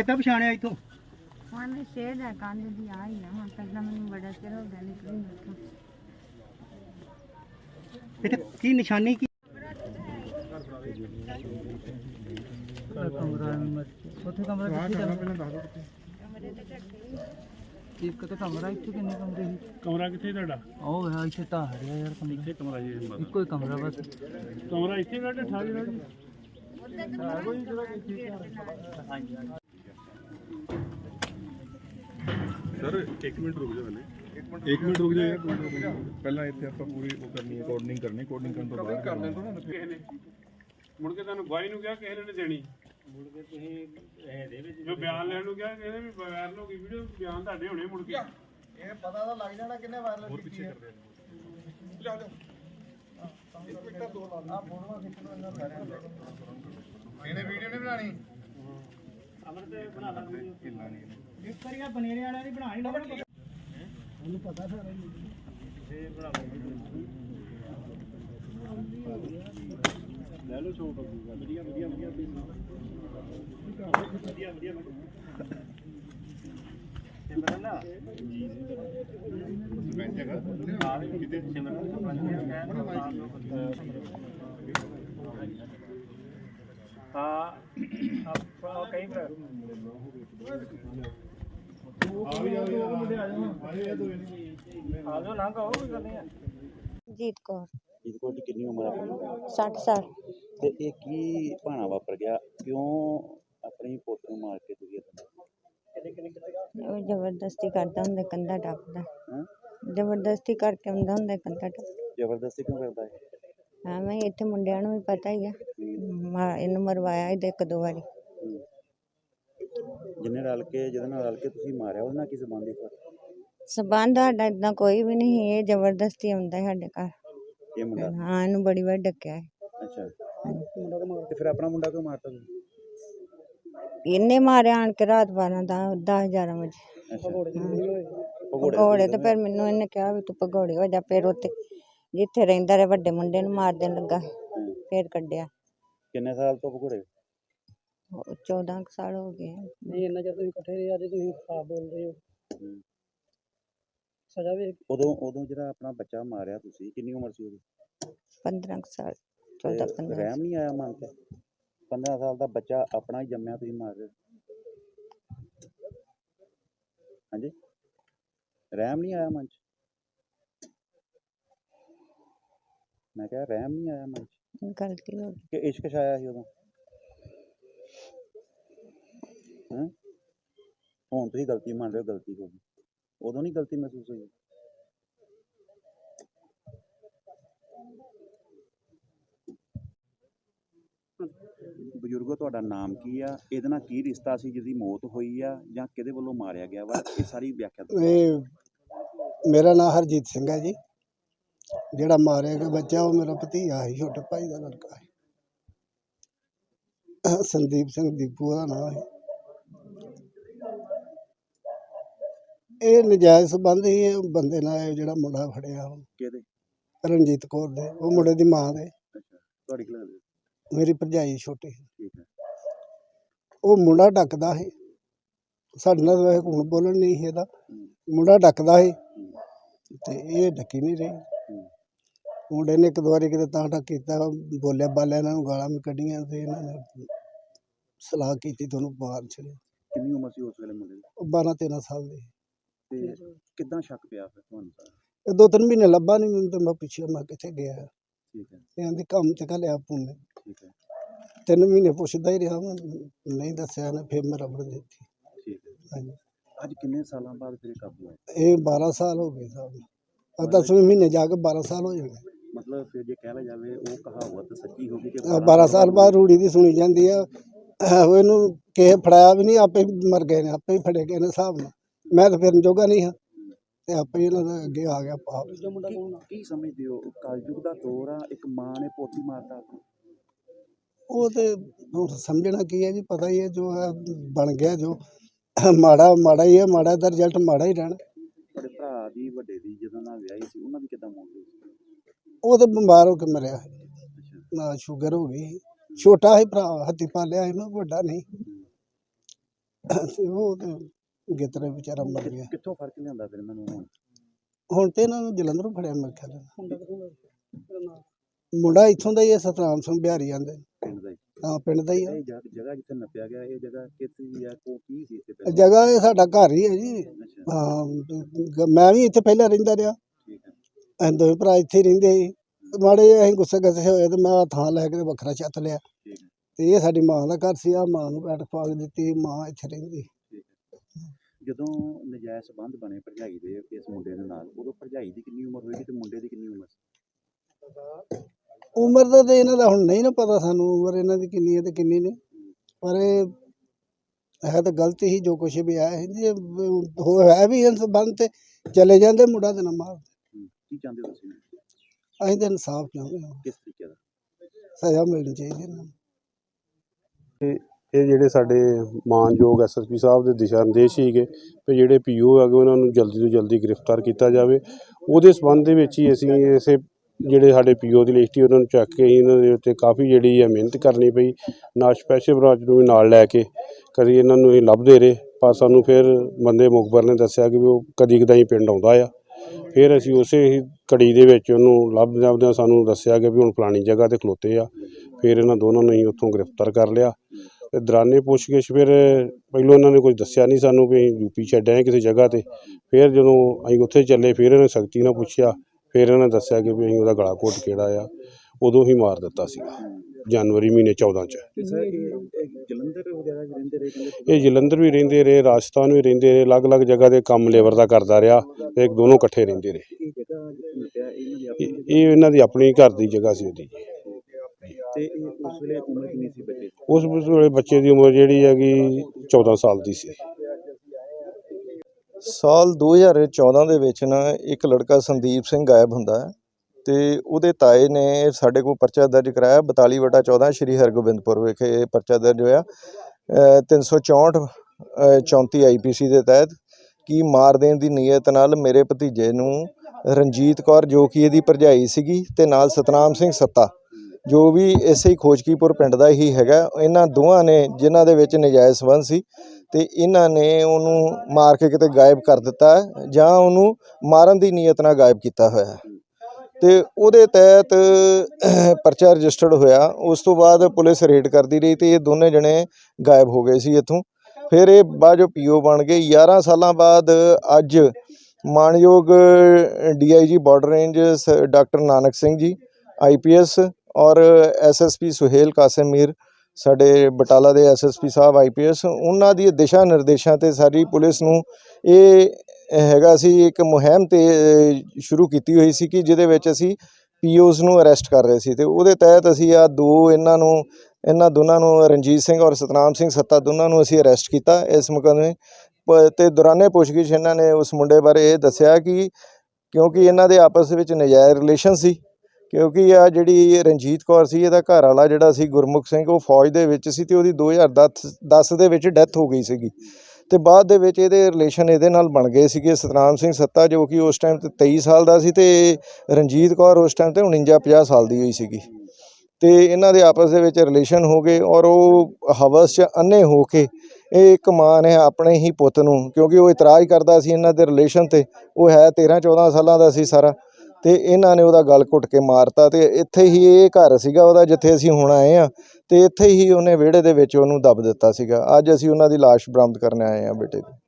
ਕਿੱਦਾਂ ਪਛਾਣਿਆ ਇੱਥੋਂ? ਹੁਣ ਸ਼ੇਰ ਹੈ ਕੰਧ ਦੀ ਆ ਹੀ ਆ ਹੁਣ ਪਹਿਲਾਂ ਮੈਨੂੰ ਬੜਾ ਚਿਰ ਹੋ ਗਿਆ ਨਿਕਲੀ ਨੂੰ ਇੱਥੇ। ਕੀ ਨਿਸ਼ਾਨੀ ਕੀ? ਕਮਰਾ ਉੱਥੇ ਕਮਰਾ ਕਿੱਥੇ ਚੱਲ ਇੱਕ ਤੇ ਕਮਰਾ ਇੱਥੇ ਕਿੰਨੇ ਕਮਰੇ ਸੀ? ਕਮਰਾ ਕਿੱਥੇ ਤੁਹਾਡਾ? ਉਹ ਹੈ ਇੱਥੇ ਤਾਂ ਹਰਿਆ ਯਾਰ ਕਮਰਾ। ਇੱਥੇ ਕਮਰਾ ਜੀ ਇਹ ਇੱਕੋ ਹੀ ਕਮਰਾ ਬਸ। ਕਮਰਾ ਇੱਥੇ ਬੈਠੇ ਠਾਰੀ ਨਾਲ ਸਰ 1 ਮਿੰਟ ਰੁਕ ਜਾ ਪਹਿਲੇ 1 ਮਿੰਟ ਰੁਕ ਜਾ ਯਾਰ ਦੋ ਮਿੰਟ ਰੁਕ ਜਾ। ਪਹਿਲਾਂ ਇੱਥੇ ਆਪਾਂ ਪੂਰੀ ਉਹ ਕਰਨੀ ਹੈ ਕੋਡਿੰਗ ਕਰਨੀ ਕੋਡਿੰਗ ਕਰਨ ਤੋਂ ਬਾਅਦ ਕਰਨੇ ਤੋਂ ਕਿਸੇ ਨੇ। ਮੁੜ ਕੇ ਤੁਹਾਨੂੰ ਗਵਾਹੀ ਨੂੰ ਕਿਹਾ ਕਿਸੇ ਨੇ ਨਹੀਂ ਦੇਣੀ? ਮੁੜ ਕੇ ਤੁਸੀਂ ਇਹ ਦੇ ਵਿੱਚ ਜੋ ਬਿਆਨ ਲੈਣ ਨੂੰ ਕਿਹਾ ਕਿਸੇ ਨੇ ਵੀ ਵਾਇਰਲ ਹੋ ਗਈ ਵੀਡੀਓ ਬਿਆਨ ਤੁਹਾਡੇ ਹੋਣੇ ਮੁੜ ਕੇ। ਇਸ ਕਰੀਆ ਬਨੇਰੇ ਵਾਲਿਆਂ ਦੀ ਬਣਾ ਹੀ। ਲਓ ਲੈ ਲਓ ਛੋਟ ਵਧੀਆ ਵਧੀਆ ਵਧੀਆ ਵਧੀਆ ਵਧੀਆ ਸਿਮਰਨ ਨਾ ਜੀ ਬੈਂਚ ਹੈਗਾ ਕਿਤੇ ਸਿਮਰਨ ਹਾਂ ਆਪਾਂ ਕਈ ਵਾਰ ਜੀਤ ਕੌਰ। ਫਰੀਦਕੋਟ ਦੀ ਕਿੰਨੀ ਉਮਰ ਆ ਆਪਣੀ? 60 ਸਾਲ। ਤੇ ਇਹ ਕੀ ਭਾਣਾ ਵਾਪਰ ਗਿਆ? ਕਿਉਂ ਆਪਣੀ ਪੁੱਤ ਨੂੰ ਮਾਰ ਕੇ ਤੁਸੀਂ ਏਦਾਂ? ਉਹ ਜ਼ਬਰਦਸਤੀ ਕਰਦਾ ਹੁੰਦਾ ਕੰਧਾ ਟੱਪਦਾ। ਹੈਂ? ਜ਼ਬਰਦਸਤੀ ਕਰਕੇ ਆਉਂਦਾ ਹੁੰਦਾ ਕੰਧਾ ਟੱਪ ਜ਼ਬਰਦਸਤੀ ਕਿਉਂ ਕਰਦਾ ਹੈ ਹਾਂ ਮੈਂ ਇੱਥੇ ਮੁੰਡਿਆਂ ਨੂੰ ਵੀ ਪਤਾ ਹੀ ਆ। ਮਾ- ਇਹਨੂੰ ਮਰਵਾਇਆ ਇਹਦੇ ਇੱਕ ਦੋ ਵਾਰੀ। ਜਿੰਨੇ ਰਲ ਕੇ ਜਿਹਦੇ ਨਾਲ ਰਲ ਕੇ ਤੁਸੀਂ ਮਾਰਿਆ ਉਹਦੇ ਨਾਲ ਕੀ ਸੰਬੰਧ ਹੈ ਸਬੰਧ ਸਾਡਾ ਇਦਾਂ ਕੋਈ ਵੀ ਨਹੀਂ ਇਹ ਜ਼ਬਰਦਸਤੀ ਆਉਂਦਾ ਹੈ ਸਾਡੇ ਘਰ। ਇਹ ਮੁੰਡਾ? ਹਾਂ ਇਹਨੂੰ ਬੜੀ ਵਾਰ ਡੱਕਿਆ ਹੈ ਅੱਛਾ। ਤੇ ਫਿਰ ਆਪਣਾ ਮੁੰਡਾ ਕਿਉਂ ਮਾਰਤਾ ਤੁਸੀਂ? ਇਹਨੇ ਮਾਰਿਆ ਆਣ ਕੇ ਰਾਤ 12 ਦਾ 10 11 ਵਜੇ। ਅੱਛਾ। ਪਕੌੜੇ ਭਗੌੜੇ ਤੇ ਫਿਰ ਮੈਨੂੰ ਇਹਨੇ ਕਿਹਾ ਵੀ ਤੂੰ ਪਕੌੜੇ ਹੋ ਜਾ ਫਿਰ ਉੱਥੇ ਜਿੱਥੇ ਰਹਿੰਦਾ ਰਿਹਾ ਵੱਡੇ ਮੁੰਡੇ ਨੂੰ ਮਾਰ ਦੇਣ ਲੱਗਾ। ਫਿਰ ਕੱਢਿਆ। ਕਿੰਨੇ ਸਾਲ ਤੋਂ ਭਗੌੜੇ? ਉਹ 14 ਕੁ ਸਾਲ ਹੋ ਗਏ ਨਹੀਂ ਇੰਨਾ ਚਿਰ ਤੁਸੀਂ ਇਕੱਠੇ ਰਹੇ ਅੱਜ ਤੁਸੀਂ ਖਰਾਬ ਬੋਲ ਰਹੇ ਹੋ ਹੂੰ। ਸਜ਼ਾ ਵੀ ਉਦੋਂ ਉਦੋਂ ਜਿਹੜਾ ਆਪਣਾ ਬੱਚਾ ਮਾਰਿਆ ਤੁਸੀਂ ਕਿੰਨੀ ਉਮਰ ਸੀ ਉਹਦੀ 15 ਕੁ ਸਾਲ ਤੇ 14 15 ਰਹਿਮ ਨਹੀਂ ਆਇਆ ਮਨ ਤੇ 15 ਸਾਲ ਦਾ ਬੱਚਾ ਆਪਣਾ ਹੀ ਜੰਮਿਆ ਤੁਸੀਂ ਮਾਰ ਰਹੇ ਹੋ। ਹਾਂਜੀ ਰਹਿਮ ਨਹੀਂ ਆਇਆ ਮਨ ਚ ਮੈਂ ਕਿਹਾ ਰਹਿਮ ਨਹੀਂ ਆਇਆ ਮਨ ਚ ਗਲਤੀ ਹੋ ਗਈ ਕਿ ਇਸ਼ਕ ਛਾਇਆ ਸੀ ਉਦੋਂ ਹੈਂ? ਹੁਣ ਤੁਸੀਂ ਗਲਤੀ ਮੰਨ ਰਹੇ ਹੋ ਗਲਤੀ ਹੋ ਗਈ। ਉਦੋਂ ਨਹੀਂ ਗਲਤੀ ਮਹਿਸੂਸ ਹੋਈ? ਬਜ਼ੁਰਗੋ, ਤੁਹਾਡਾ ਨਾਮ ਕੀ ਆ? ਇਹਦੇ ਨਾਲ ਕੀ ਰਿਸ਼ਤਾ ਸੀ ਜਿਹਦੀ ਮੌਤ ਹੋਈ ਆ ਜਾਂ ਕਿਹਦੇ ਵੱਲੋਂ ਮਾਰਿਆ ਗਿਆ ਵਾ? ਇਹ ਸਾਰੀ ਵਿਆਖਿਆ ਦਿਓ। ਇਹ ਮੇਰਾ ਨਾਮ ਹਰਜੀਤ ਸਿੰਘ ਹੈ ਜੀ। ਜਿਹੜਾ ਮਾਰਿਆ ਗਿਆ ਬੱਚਾ, ਉਹ ਮੇਰਾ ਭਤੀਜਾ ਸੀ, ਛੋਟੇ ਭਾਈ ਦਾ ਲੜਕਾ ਹੈ ਸੰਦੀਪ ਸਿੰਘ ਦੀਪੂ ਦਾ ਨਾਮ ਹੈ ਇਹ ਨਜਾਇਜ਼ ਸੰਬੰਧ ਹੀ ਇਹ ਬੰਦੇ ਨਾਲ ਇਹ ਜਿਹੜਾ ਮੁੰਡਾ ਫੜਿਆ ਉਹ ਕਿਹਦੇ? ਰਣਜੀਤ ਕੌਰ ਦੇ ਉਹ ਮੁੰਡੇ ਦੀ ਮਾਂ ਦੇ। ਅੱਛਾ ਤੁਹਾਡੀ ਮੇਰੀ ਭਰਜਾਈ ਛੋਟੀ ਠੀਕ ਹੈ। ਉਹ ਮੁੰਡਾ ਡੱਕਦਾ ਸੀ। ਸਾਡੇ ਨਾਲ ਵੈਸੇ ਹੁਣ ਬੋਲਣ ਨਹੀਂ ਸੀ ਇਹਦਾ। ਮੁੰਡਾ ਡੱਕਦਾ ਸੀ। ਤੇ ਇਹ ਡੱਕੀ ਨਹੀਂ ਰਹੀ। ਮੁੰਡੇ ਨੇ ਇੱਕ ਦੋ ਵਾਰੀ ਕਿਤੇ ਤਾਂ ਟੱਕ ਕੀਤਾ ਬੋਲਿਆ ਬਾਲਿਆ ਇਹਨਾਂ ਨੂੰ ਗਾਲਾਂ ਵੀ ਕੱਢੀਆਂ ਤੇ ਇਹਨਾਂ ਨੇ ਸਲਾਹ ਕੀਤੀ ਤੁਹਾਨੂੰ ਬਾਹਰ ਛੜੇ ਕਿੰਨੀ ਉਮਰ ਸੀ ਉਸ ਵੇਲੇ ਮੁੰਡੇ ਦੀ? ਉਹ 12 13 ਸਾਲ ਦੇ ਤੇ ਕਿੱਦਾਂ ਸ਼ੱਕ ਪਿਆ ਫਿਰ ਤੁਹਾਨੂੰ ਸਾਰਾ? ਇਹ ਦੋ ਤਿੰਨ ਮਹੀਨੇ ਲੱਭਾ ਨਹੀਂ ਮੈਨੂੰ ਤੇ ਮੈਂ ਪੁੱਛਿਆ ਮੈਂ ਕਿੱਥੇ ਗਿਆ। ਠੀਕ ਹੈ। ਇਹਨਾਂ ਦੇ ਕੰਮ ਤੇ ਘਲਿਆ ਪੁੰਨੇ ਠੀਕ ਹੈ। ਤਿੰਨ ਮਹੀਨੇ ਪੁੱਛਦਾ ਹੀ ਰਿਹਾ ਮੈਂ ਨਹੀਂ ਦੱਸਿਆ ਨਾ ਫਿਰ ਮੈਂ ਰਬੜ ਦਿੱਤੀ। ਠੀਕ ਹੈ। ਹਾਂਜੀ। ਅੱਜ ਕਿੰਨੇ ਸਾਲਾਂ ਬਾਅਦ ਫਿਰ ਇਹ ਕਾਬੂ ਆਇਆ? ਇਹ 12 ਸਾਲ ਹੋ ਗਏ ਸਾਹਿਬ ਆ 10ਵੇਂ ਮਹੀਨੇ ਜਾ ਕੇ 12 ਸਾਲ ਹੋ ਜਾਣੇ। ਮਤਲਬ ਫਿਰ ਜੇ ਕਹਿ ਲਿਆ ਜਾਵੇ ਉਹ ਕਹਾਵਤ ਸੱਚੀ ਹੋ ਗਈ ਕਿ ਆਹ 12 ਸਾਲ ਬਾਅਦ ਰੂੜੀ ਦੀ ਸੁਣੀ ਜਾਂਦੀ ਆ। ਉਹ ਇਹਨੂੰ ਕਿਸੇ ਫੜਾਇਆ ਵੀ ਨਹੀਂ ਆਪੇ ਮਰ ਗਏ ਨੇ ਆਪੇ ਹੀ ਫੜੇ ਗਏ ਨੇ ਹਿਸਾਬ ਨਾਲ। ਮੈਂ ਤਾਂ ਫਿਰ ਜੋਗਾ ਨਹੀਂ ਹਾਂ। ਤੇ ਆਪੇ ਇਹਨਾਂ ਦਾ ਅੱਗੇ ਆ ਗਿਆ ਪਾਪ। ਕੀ- ਕੀ ਸਮਝਦੇ ਹੋ? ਕਲਯੁਗ ਦਾ ਦੌਰ ਆ ਇੱਕ ਮਾਂ ਨੇ ਪੋਤੀ ਮਾਰਤਾ। ਆਪਣੀ। ਉਹ ਤੇ ਹੁਣ ਸਮਝਣਾ ਕੀ ਹੈ ਜੀ ਪਤਾ ਹੀ ਹੈ ਜੋ ਹੈ ਬਣ ਗਿਆ ਜੋ। ਮਾੜਾ ਮਾੜਾ ਹੀ ਹੈ ਮਾੜਾ ਦਾ ਰਿਜ਼ਲਟ ਮਾੜਾ ਹੀ ਰਹਿਣਾ। ਤੁਹਾਡੇ ਭਰਾ ਦੀ ਵੱਡੇ ਦੀ ਜਦੋਂ ਨਾਲ ਵਿਆਹੀ ਸੀ ਉਹਨਾਂ ਦੀ ਕਿੱਦਾਂ ਮੌਤ ਹੋਈ? ਸੀ? ਉਹ ਤਾਂ ਬਿਮਾਰ ਹੋ ਕੇ ਮਰਿਆ। ਨਾ ਸ਼ੂਗਰ ਹੋ ਗਈ। ਛੋਟਾ ਹੀ ਭਰਾ ਹੱਥੀ ਪਾਲਿਆ ਸੀ ਮੈਂ ਵੱਡਾ ਨਹੀਂ। ਤੇ ਉਹ ਤੇ ਗਿੱਤਰੇ ਵਿਚਾਰਾ ਮਰ ਗਿਆ। ਕਿੱਥੋਂ ਫੜ ਕੇ ਲਿਆਂਦਾ ਫਿਰ ਇਹਨਾਂ ਨੂੰ ਹੁਣ? ਹੁਣ ਤੇ ਇਹਨਾਂ ਨੂੰ ਜਲੰਧਰੋਂ ਫੜਿਆ ਮੇਰੇ ਖਿਆਲ ਨਾਲ। ਮੁੰਡਾ ਇੱਥੋਂ ਦਾ ਹੀ ਹੈ ਸਤਨਾਮ ਸਿੰਘ ਬਿਹਾਰੀ ਜਾਂਦੇ ਪਿੰਡ ਦਾ ਹੀ। ਹਾਂ ਪਿੰਡ ਦਾ ਹੀ ਆ। ਇਹ ਜਗ੍ਹਾ ਜਗ੍ਹਾ ਜਿੱਥੇ ਨੱਪਿਆ ਗਿਆ ਇਹ ਜਗ੍ਹਾ ਕਿੱਥੇ ਆ ਕੋ ਕੀ ਸੀ ਇੱਥੇ ਪਹਿਲਾਂ? ਜਗ੍ਹਾ ਇਹ ਸਾਡਾ ਘਰ ਹੀ ਹੈ ਜੀ। ਅੱਛਾ। ਹਾਂ ਗ- ਮੈਂ ਵੀ ਇੱਥੇ ਪਹਿਲਾਂ ਰਹਿੰਦਾ ਰਿਹਾ। ਠੀਕ ਹੈ। ਅਸੀਂ ਦੋਵੇਂ ਭਰਾ ਇੱਥੇ ਹੀ ਰਹਿੰਦੇ ਸੀ। ਮਾੜੇ ਜਿਹੇ ਅਸੀਂ ਗੁੱਸੇ ਗੱਸੇ ਹੋਏ ਤੇ ਮੈਂ ਆਹ ਥਾਂ ਲੈ ਕੇ ਤੇ ਵੱਖਰਾ ਛੱਤ ਲਿਆ। ਠੀਕ ਹੈ। ਤੇ ਇਹ ਸਾਡੀ ਮਾਂ ਦਾ ਘਰ ਸੀ ਆ ਮਾਂ ਨੂੰ ਬੈਠ ਪਾ ਕੇ ਦਿੱਤੀ ਮਾਂ ਇੱਥੇ ਰਹਿੰਦੀ। ਜਦੋਂ ਨਜਾਇਜ਼ ਸੰਬੰਧ ਬਣੇ ਭਰਜਾਈ ਦੇ ਇਸ ਮੁੰਡੇ ਦੇ ਨਾਲ ਉਦੋਂ ਭਰਜਾਈ ਦੀ ਕਿੰਨੀ ਉਮਰ ਹੋਏਗੀ ਤੇ ਮੁੰਡੇ ਦੀ ਕਿੰਨੀ ਉਮਰ? ਸੀ ਉਮਰ ਦਾ ਤੇ ਇਹਨਾਂ ਦਾ ਹੁਣ ਨਹੀਂ ਨਾ ਪਤਾ ਸਾਨੂੰ ਉਮਰ ਇਹਨਾਂ ਦੀ ਕਿੰਨੀ ਹੈ ਤੇ ਕਿੰਨੀ ਨਹੀਂ। ਪਰ ਇਹ ਹੈ ਤਾਂ ਗਲਤ ਹੀ ਜੋ ਕੁਛ ਵੀ ਹੈ ਜੇ ਹੋ ਹੈ ਵੀ ਇਸ ਬੰਦ ਤੇ ਚਲੇ ਜਾਂਦੇ ਮੁੰਡਾ ਤੇ ਨਾ ਮਾਰ। ਕੀ ਚਾਹੁੰਦੇ ਤੁਸੀਂ? ਅਸੀਂ ਤਾਂ ਇਨਸਾਫ ਚਾਹੁੰਦੇ ਹਾਂ। ਕਿਸ ਤਰੀਕੇ ਦਾ? ਸਜ਼ਾ ਮਿਲਣੀ ਚਾਹੀਦੀ ਇਹਨਾਂ ਨੂੰ। ਇਹ ਜਿਹੜੇ ਸਾਡੇ ਮਾਨਯੋਗ ਐਸਐਸਪੀ ਸਾਹਿਬ ਦੇ ਦਿਸ਼ਾ ਨਿਰਦੇਸ਼ ਸੀਗੇ ਵੀ ਜਿਹੜੇ ਪੀਓ ਹੈਗੇ, ਉਹਨਾਂ ਨੂੰ ਜਲਦੀ ਤੋਂ ਜਲਦੀ ਗ੍ਰਿਫਤਾਰ ਕੀਤਾ ਜਾਵੇ। ਉਹਦੇ ਸਬੰਧ ਦੇ ਵਿੱਚ ਹੀ ਅਸੀਂ ਇਸੇ ਜਿਹੜੇ ਸਾਡੇ ਪੀਓ ਦੀ ਲਿਸਟ ਹੀ ਉਹਨਾਂ ਨੂੰ ਚੱਕ ਕੇ ਅਸੀਂ ਇਹਨਾਂ ਦੇ ਉੱਤੇ ਕਾਫੀ ਜਿਹੜੀ ਹੈ ਮਿਹਨਤ ਕਰਨੀ ਪਈ। ਨਾ ਸਪੈਸ਼ਲ ਬ੍ਰਾਂਚ ਨੂੰ ਵੀ ਨਾਲ ਲੈ ਕੇ ਕਦੀ ਇਹਨਾਂ ਨੂੰ ਅਸੀਂ ਲੱਭਦੇ ਰਹੇ, ਪਰ ਸਾਨੂੰ ਫਿਰ ਬੰਦੇ ਮੁਖਬਰ ਨੇ ਦੱਸਿਆ ਕਿ ਵੀ ਉਹ ਕਦੀ ਕਦਾਈ ਪਿੰਡ ਆਉਂਦਾ ਆ। ਫਿਰ ਅਸੀਂ ਉਸੇ ਹੀ ਘੜੀ ਦੇ ਵਿੱਚ ਉਹਨੂੰ ਲੱਭ ਲੱਭਦਿਆਂ ਸਾਨੂੰ ਦੱਸਿਆ ਕਿ ਵੀ ਹੁਣ ਫਲਾਣੀ ਜਗ੍ਹਾ ਤੇ ਖਲੋਤੇ ਆ। ਫਿਰ ਇਹਨਾਂ ਦੋਨਾਂ ਨੂੰ ਅਸੀਂ ਉੱਥੋਂ ਗ੍ਰਿਫਤਾਰ ਕਰ ਲਿਆ। ਤੇ ਦੌਰਾਨੇ ਪੁੱਛਗਿੱਛ ਫਿਰ ਪਹਿਲੋਂ ਇਹਨਾਂ ਨੇ ਕੁਝ ਦੱਸਿਆ ਨਹੀਂ ਸਾਨੂੰ ਵੀ ਅਸੀਂ ਯੂਪੀ ਛੱਡ ਆਏ ਕਿਸੇ ਜਗ੍ਹਾ ਤੇ। ਫਿਰ ਜਦੋਂ ਅਸੀਂ ਉੱਥੇ ਚੱਲੇ ਫਿਰ ਇਹਨਾਂ ਨੇ ਸਖਤੀ ਨਾਲ ਪੁੱਛਿਆ। ਫਿਰ ਇਹਨਾਂ ਨੇ ਦੱਸਿਆ ਕਿ ਵੀ ਅਸੀਂ ਉਹਦਾ ਗਲਾ ਘੋਟ ਕਿਹੜਾ ਆ ਉਦੋਂ ਹੀ ਮਾਰ ਦਿੱਤਾ ਸੀਗਾ ਜਨਵਰੀ ਮਹੀਨੇ 14 ਚ। ਜਲੰਧਰ ਵਗੈਰਾ ਰਹਿੰਦੇ ਰਹੇ ਇਹ ਜਲੰਧਰ ਵੀ ਰਹਿੰਦੇ ਰਹੇ ਰਾਜਸਥਾਨ ਵੀ ਰਹਿੰਦੇ ਰਹੇ ਅਲੱਗ-ਅਲੱਗ ਜਗ੍ਹਾ ਤੇ ਕੰਮ ਲੇਬਰ ਦਾ ਕਰਦਾ ਰਿਹਾ ਤੇ ਇੱਕ ਦੋਨੋਂ ਇਕੱਠੇ ਰਹਿੰਦੇ ਰਹੇ। ਦੀ ਇਹ ਇਹਨਾਂ ਦੀ ਆਪਣੀ ਘਰ ਦੀ ਜਗ੍ਹਾ ਸੀ ਉਹਦੀ। ਤੇ ਇਹ ਉਸ ਵੇਲੇ ਉਮਰ ਕਿੰਨੀ ਸੀ ਬੱਚੇ ਦੀ? ਉਸ ਵੇਲੇ ਬੱਚੇ ਦੀ ਉਮਰ ਜਿਹੜੀ ਹੈਗੀ 14 ਸਾਲ ਦੀ ਸੀ ਸਾਲ 2014 ਦੇ ਵਿੱਚ ਨਾ ਇੱਕ ਲੜਕਾ ਸੰਦੀਪ ਸਿੰਘ ਗਾਇਬ ਹੁੰਦਾ ਹੈ ਤੇ ਉਹਦੇ ਤਾਏ ਨੇ ਸਾਡੇ ਕੋਲ ਪਰਚਾ ਦਰਜ ਕਰਾਇਆ 42 ਵਟਾ 14 ਸ਼੍ਰੀ ਹਰਗੋਬਿੰਦਪੁਰ ਵਿਖੇ ਇਹ ਪਰਚਾ ਦਰਜ ਹੋਇਆ ਅ, 364 ਅ, 34 ਆਈਪੀਸੀ ਦੇ ਤਹਿਤ ਕਿ ਮਾਰ ਦੇਣ ਦੀ ਨੀਅਤ ਨਾਲ ਮੇਰੇ ਭਤੀਜੇ ਨੂੰ ਰਣਜੀਤ ਕੌਰ ਜੋ ਕਿ ਇਹਦੀ ਭਰਜਾਈ ਸੀਗੀ ਤੇ ਨਾਲ ਸਤਨਾਮ ਸਿੰਘ ਸੱਤਾ ਜੋ ਵੀ ਇਸੇ ਖੋਜਕੀਪੁਰ ਪਿੰਡ ਦਾ ਹੀ ਹੈਗਾ, ਇਹਨਾਂ ਦੋਵਾਂ ਨੇ, ਜਿਨ੍ਹਾਂ ਦੇ ਵਿੱਚ ਨਜਾਇਜ਼ ਸੰਬੰਧ ਸੀ, ਤੇ ਇਹਨਾਂ ਨੇ ਉਹਨੂੰ ਮਾਰ ਕੇ ਕਿਤੇ ਗਾਇਬ ਕਰ ਦਿੱਤਾ ਜਾਂ ਉਹਨੂੰ ਮਾਰਨ ਦੀ ਨੀਅਤ ਨਾਲ ਗਾਇਬ ਕੀਤਾ ਹੋਇਆ ਹੈ। ਤੇ ਉਹਦੇ ਤਹਿਤ ਪਰਚਾ ਰਜਿਸਟਰਡ ਹੋਇਆ, ਉਸ ਤੋਂ ਬਾਅਦ ਪੁਲਿਸ ਰੇਡ ਕਰਦੀ ਰਹੀ ਤੇ ਇਹ ਦੋਨੇ ਜਣੇ ਗਾਇਬ ਹੋ ਗਏ ਸੀ ਇੱਥੋਂ। ਫਿਰ ਇਹ ਬਾਅਦ ਜੋ ਪੀਓ ਬਣ ਗਏ। 11 ਸਾਲਾਂ ਬਾਅਦ ਅੱਜ ਮਾਨਯੋਗ ਡੀਆਈਜੀ ਬਾਰਡਰ ਰੇਂਜ ਸ- ਡਾਕਟਰ ਨਾਨਕ ਸਿੰਘ ਜੀ ਆਈਪੀਐਸ ਔਰ ਐਸਐਸਪੀ ਸੁਹੇਲ ਕਾਸਿਮ ਮੀਰ ਸਾਡੇ ਬਟਾਲਾ ਦੇ ਐਸਐਸਪੀ ਸਾਹਿਬ ਆਈਪੀਐਸ ਉਹਨਾਂ ਦੀ ਦਿਸ਼ਾ ਨਿਰਦੇਸ਼ਾਂ ਤੇ ਸਾਰੀ ਪੁਲਿਸ ਨੂੰ ਇਹ ਹੈਗਾ ਸੀ, ਇੱਕ ਮੁਹਿੰਮ ਤੇ ਸ਼ੁਰੂ ਕੀਤੀ ਹੋਈ ਸੀ ਕਿ ਜਿਹਦੇ ਵਿੱਚ ਅਸੀਂ ਪੀਓਸ ਨੂੰ ਅਰੈਸਟ ਕਰ ਰਹੇ ਸੀ ਤੇ ਉਹਦੇ ਤਹਿਤ ਅਸੀਂ ਆ ਦੋ ਇਹਨਾਂ ਨੂੰ, ਇਹਨਾਂ ਦੋਨਾਂ ਨੂੰ, ਰਣਜੀਤ ਸਿੰਘ ਔਰ ਸਤਨਾਮ ਸਿੰਘ ਸੱਤਾ ਦੋਨਾਂ ਨੂੰ ਅਸੀਂ ਅਰੈਸਟ ਕੀਤਾ ਇਸ ਮੁਕੱਦਮੇ ਪ- ਤੇ ਦੌਰਾਨੇ ਪੁੱਛਗਿੱਛ ਇਹਨਾਂ ਨੇ ਉਸ ਮੁੰਡੇ ਬਾਰੇ ਇਹ ਦੱਸਿਆ ਕਿ ਕਿਉਂਕਿ ਇਹਨਾਂ ਦੇ ਆਪਸ ਵਿੱਚ ਨਜਾਇਜ਼ ਰਿਲੇਸ਼ਨ ਸੀ ਕਿਉਂਕਿ ਆ ਜਿਹੜੀ ਰਣਜੀਤ ਕੌਰ ਸੀ, ਇਹਦਾ ਘਰ ਵਾਲਾ ਜਿਹੜਾ ਸੀ ਗੁਰਮੁਖ ਸਿੰਘ, ਉਹ ਫੌਜ ਦੇ ਵਿੱਚ ਸੀ ਤੇ ਉਹਦੀ 2010 10 ਦੇ ਵਿੱਚ ਡੈਥ ਹੋ ਗਈ ਸੀਗੀ। ਤੇ ਬਾਅਦ ਦੇ ਵਿੱਚ ਇਹਦੇ ਰਿਲੇਸ਼ਨ ਇਹਦੇ ਨਾਲ ਬਣ ਗਏ ਸੀਗੇ ਸਤਨਾਮ ਸਿੰਘ ਸੱਤਾ, ਜੋ ਕਿ ਉਸ ਟਾਈਮ ਤੇ 23 ਸਾਲ ਦਾ ਸੀ ਤੇ ਰਣਜੀਤ ਕੌਰ ਉਸ ਟਾਈਮ ਤੇ 49 50 ਸਾਲ ਦੀ ਹੋਈ ਸੀਗੀ। ਤੇ ਇਹਨਾਂ ਦੇ ਆਪਸ ਦੇ ਵਿੱਚ ਰਿਲੇਸ਼ਨ ਹੋ ਗਏ ਔਰ ਉਹ ਹਵਸ 'ਚ ਅੰਨੇ ਹੋ ਕੇ ਇਹ ਇੱਕ ਮਾਂ ਨੇ ਆਪਣੇ ਹੀ ਪੁੱਤ ਨੂੰ, ਕਿਉਂਕਿ ਉਹ ਇਤਰਾਜ਼ ਕਰਦਾ ਸੀ ਇਹਨਾਂ ਦੇ ਰਿਲੇਸ਼ਨ ਤੇ, ਉਹ ਹੈ 13 14 ਸਾਲਾਂ ਦਾ ਸੀ ਸਾਰਾ। ਤੇ ਇਹਨਾਂ ਨੇ ਉਹਦਾ ਗਲ ਘੁੱਟ ਕੇ ਮਾਰਤਾ ਤੇ ਇੱਥੇ ਹੀ ਇਹ ਘਰ ਸੀਗਾ ਉਹਦਾ ਜਿੱਥੇ ਅਸੀਂ ਹੁਣ ਆਏ ਆ ਤੇ ਇੱਥੇ ਹੀ ਉਹਨੇ ਵਿਹੜੇ ਦੇ ਵਿੱਚ ਉਹਨੂੰ ਦੱਬ ਦਿੱਤਾ ਸੀਗਾ। ਅੱਜ ਅਸੀਂ ਉਹਨਾਂ ਦੀ ਲਾਸ਼ ਬਰਾਮਦ ਕਰਨ ਆਏ ਆ ਬੇਟੇ ਦੀ।